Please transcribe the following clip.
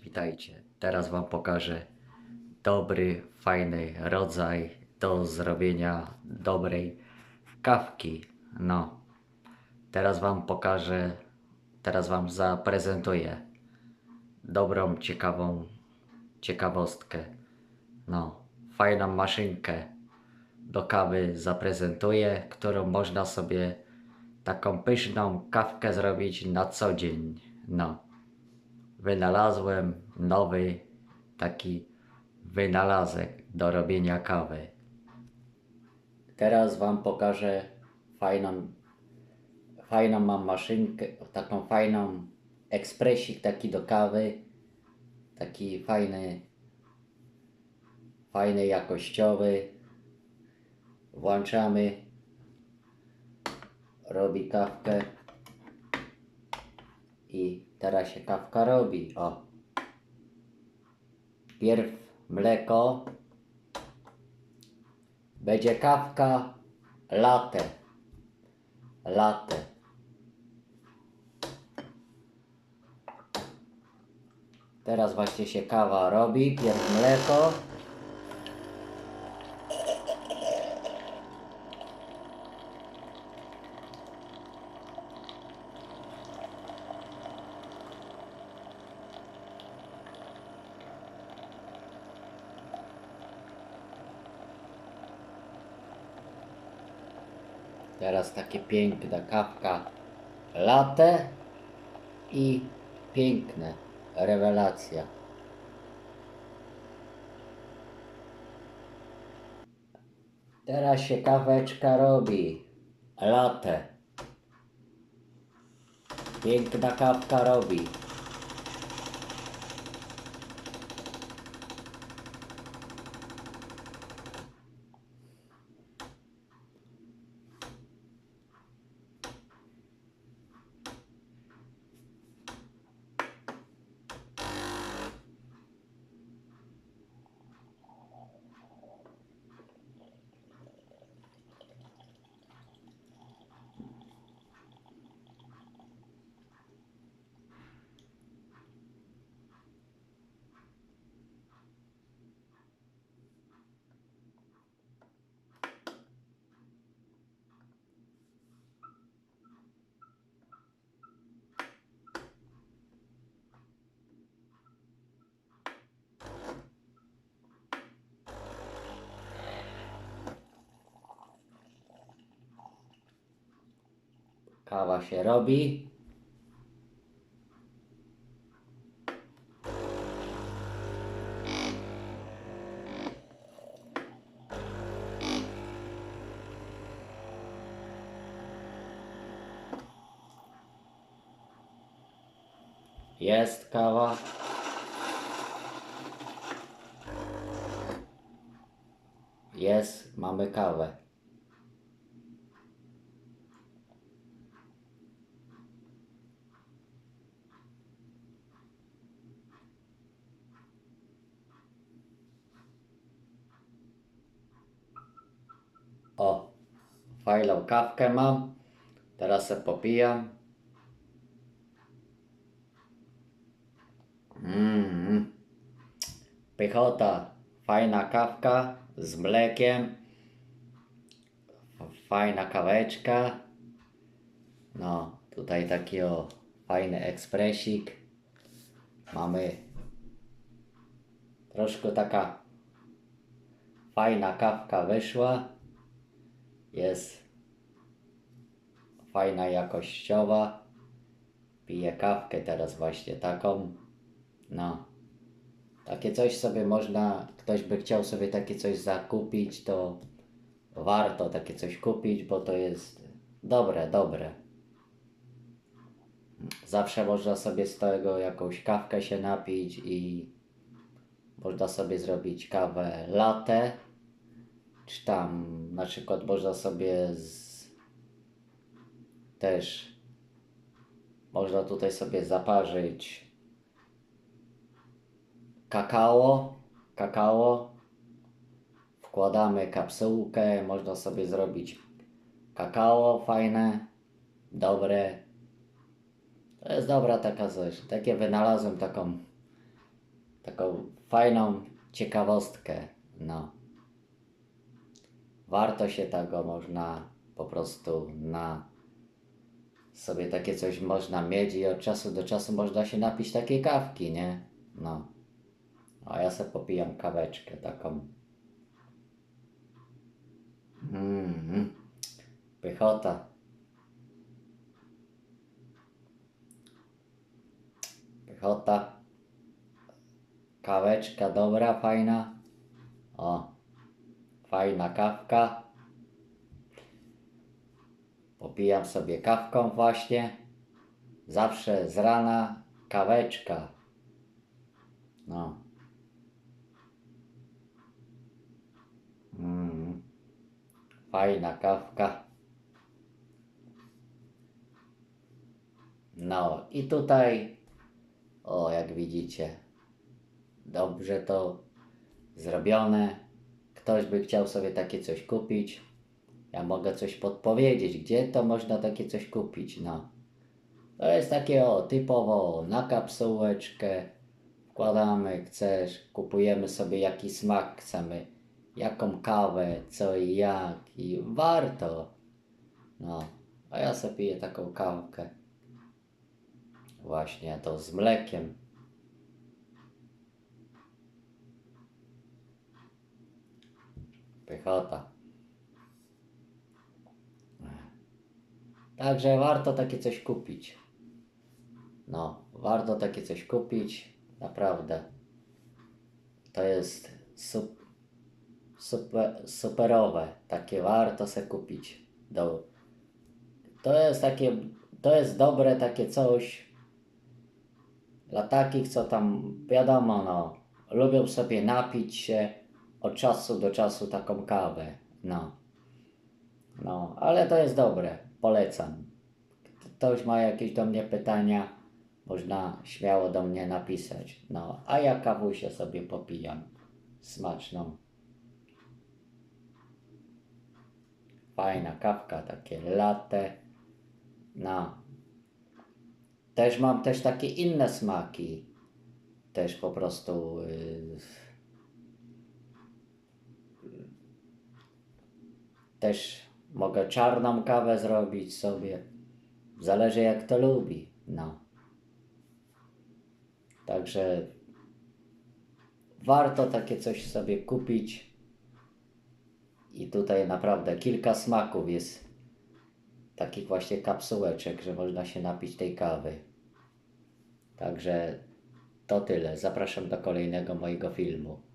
witajcie. Teraz Wam pokażę dobry, fajny rodzaj do zrobienia dobrej kawki. No, teraz Wam pokażę, teraz Wam zaprezentuję dobrą, ciekawą ciekawostkę. No, fajną maszynkę do kawy zaprezentuję, którą można sobie taką pyszną kawkę zrobić na co dzień. No, wynalazłem nowy taki wynalazek do robienia kawy. Teraz Wam pokażę fajną, fajną mam maszynkę, taką fajną ekspresik taki do kawy, taki fajny, fajny jakościowy. Włączamy, robi kawkę i teraz się kawka robi. O. Pierw mleko. Będzie kawka latte. Latte. Teraz właśnie się kawa robi. Pierw mleko. Teraz takie piękna kawka latte i piękne rewelacja. Teraz się kaweczka robi latte. Piękna kawka robi. Kawa się robi. Jest kawa. Jest, mamy kawę. O, fajną kawkę mam. Teraz se popijam. Mmm. Pychota. Fajna kawka z mlekiem. Fajna kaweczka. No, tutaj taki o fajny ekspresik. Mamy troszkę taka fajna kawka wyszła. Jest fajna jakościowa. Piję kawkę teraz właśnie taką. No. Takie coś sobie można, ktoś by chciał sobie takie coś zakupić, to warto takie coś kupić, bo to jest dobre, dobre. Zawsze można sobie z tego jakąś kawkę się napić i można sobie zrobić kawę latte, czy tam na przykład można sobie z... też można tutaj sobie zaparzyć kakao, kakao, wkładamy kapsułkę, można sobie zrobić kakao fajne, dobre. To jest dobra taka coś. Takie wynalazłem taką taką fajną ciekawostkę. No. Warto się tego można po prostu na sobie takie coś można mieć i od czasu do czasu można się napić takiej kawki, nie? No. A ja sobie popijam kaweczkę taką. Mm, pychota. Pychota. Kaweczka dobra, fajna. O, fajna kawka. Popijam sobie kawką właśnie. Zawsze z rana kaweczka. No. Mm. Fajna kawka. No i tutaj, o jak widzicie, dobrze to zrobione. Ktoś by chciał sobie takie coś kupić. Ja mogę coś podpowiedzieć, gdzie to można takie coś kupić. No. To jest takie o, typowo na kapsułeczkę. Wkładamy, chcesz, kupujemy sobie jaki smak chcemy, jaką kawę, co i jak i warto. No, a ja sobie piję taką kawkę. Właśnie to z mlekiem. Pychota. Także warto takie coś kupić. No, warto takie coś kupić. Naprawdę. To jest sup, super, superowe. Takie warto se kupić. Do, to jest takie, to jest dobre takie coś dla takich, co tam, wiadomo, no, lubią sobie napić się od czasu do czasu taką kawę. No. No, ale to jest dobre. Polecam. Ktoś ma jakieś do mnie pytania, można śmiało do mnie napisać. No, a ja kawusię sobie popijam. Smaczną. Fajna kawka, takie latte. No. Też mam też takie inne smaki. Też po prostu... Yy, też mogę czarną kawę zrobić sobie. Zależy jak to lubi. No. Także warto takie coś sobie kupić. I tutaj naprawdę kilka smaków jest takich właśnie kapsułeczek, że można się napić tej kawy. Także to tyle. Zapraszam do kolejnego mojego filmu.